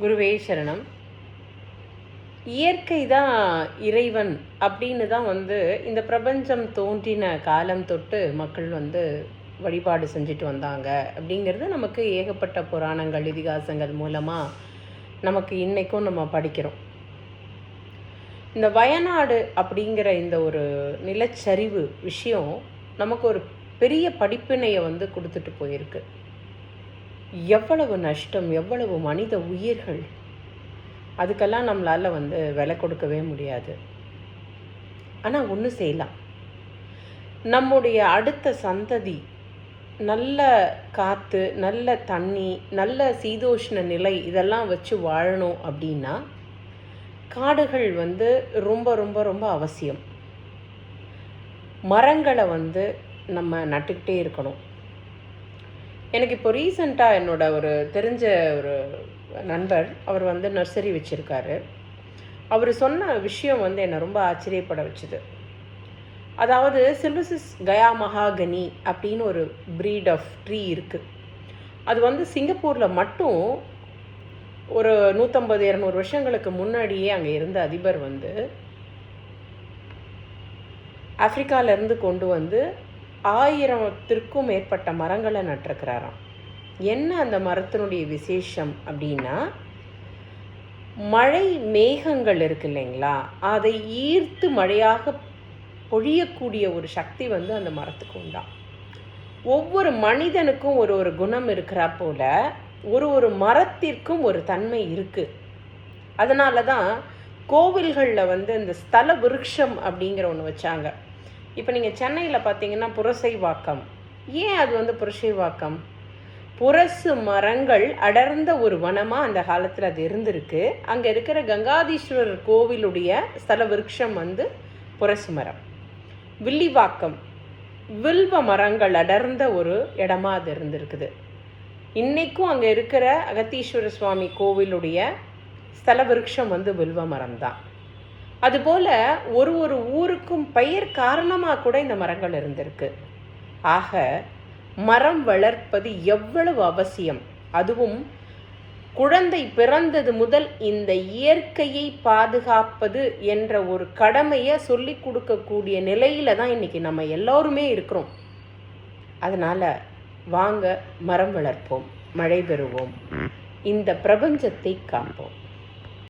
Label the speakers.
Speaker 1: குருவே சரணம் இயற்கை தான் இறைவன் அப்படின்னு தான் வந்து இந்த பிரபஞ்சம் தோன்றின காலம் தொட்டு மக்கள் வந்து வழிபாடு செஞ்சுட்டு வந்தாங்க. அப்படிங்கிறது நமக்கு ஏகப்பட்ட புராணங்கள் இதிகாசங்கள் மூலமாக நமக்கு இன்றைக்கும் நம்ம படிக்கிறோம். இந்த வயநாடு அப்படிங்கிற இந்த ஒரு நிலச்சரிவு விஷயம் நமக்கு ஒரு பெரிய படிப்பினையை வந்து கொடுத்துட்டு போயிருக்கு. எவ்வளவு நஷ்டம் எவ்வளவு மனித உயிர்கள் அதுக்கெல்லாம் நம்மளால் வந்து விலை கொடுக்கவே முடியாது. ஆனால் ஒன்று செய்யலாம். நம்முடைய அடுத்த சந்ததி நல்ல காற்று நல்ல தண்ணி நல்ல சீதோஷ்ண நிலை இதெல்லாம் வச்சு வாழணும் அப்படின்னா காடுகள் வந்து ரொம்ப ரொம்ப ரொம்ப அவசியம். மரங்களை வந்து நம்ம நட்டுக்கிட்டே இருக்கணும். எனக்கு இப்போ ரீசண்டாக என்னோட ஒரு தெரிஞ்ச ஒரு நண்பர் அவர் வந்து நர்சரி வச்சுருக்காரு. அவர் சொன்ன விஷயம் வந்து என்னை ரொம்ப ஆச்சரியப்பட வச்சுது. அதாவது சில்வசிஸ் கயா மகாகனி அப்படின்னு ஒரு ப்ரீட் ஆஃப் ட்ரீ இருக்குது அது வந்து சிங்கப்பூரில் மட்டும் ஒரு நூற்றம்பது இரநூறு வருஷங்களுக்கு முன்னாடியே அங்கே இருந்த அதிபர் வந்து ஆப்பிரிக்காவிலேருந்து கொண்டு வந்து ஆயிரத்திற்கும் மேற்பட்ட மரங்களை நட்டிருக்கிறாராம். என்ன அந்த மரத்தினுடைய விசேஷம் அப்படின்னா மழை மேகங்கள் இருக்கு இல்லைங்களா? அதை ஈர்த்து மழையாக பொழியக்கூடிய ஒரு சக்தி வந்து அந்த மரத்துக்கு உண்டாம் ஒவ்வொரு மனிதனுக்கும் ஒரு ஒரு குணம் இருக்கிறா போல ஒரு ஒரு மரத்திற்கும் ஒரு தன்மை இருக்குது அதனால தான் கோவில்களில் வந்து இந்த ஸ்தல விருட்சம் அப்படிங்கிற ஒன்று வச்சாங்க. இப்போ நீங்கள் சென்னையில் பார்த்தீங்கன்னா புரசைவாக்கம். ஏன் அது வந்து புரசைவாக்கம்? புரசு மரங்கள் அடர்ந்த ஒரு வனமாக அந்த காலத்தில் அது இருந்திருக்கு. அங்கே இருக்கிற கங்காதீஸ்வரர் கோவிலுடைய ஸ்தல விருட்சம் வந்து புரசு மரம். வில்லிவாக்கம். வில்வ மரங்கள் அடர்ந்த ஒரு இடமா அது இருந்திருக்குது. இன்றைக்கும் அங்கே இருக்கிற அகத்தீஸ்வர சுவாமி கோவிலுடைய ஸ்தல விருட்சம் வந்து வில்வ மரம் தான் அதுபோல் ஒரு ஒரு ஊருக்கும் பெயர் காரணமாக கூட இந்த மரங்கள் இருந்திருக்கு. ஆக மரம் வளர்ப்பது எவ்வளவு அவசியம்? அதுவும் குழந்தை பிறந்தது முதல் இந்த இயற்கையை பாதுகாப்பது என்ற ஒரு கடமையை சொல்லி கொடுக்கக்கூடிய நிலையில தான் இன்னைக்கு நம்ம எல்லோருமே இருக்கிறோம். அதனால வாங்க மரம் வளர்ப்போம் மழை பெறுவோம். இந்த பிரபஞ்சத்தை காப்போம்.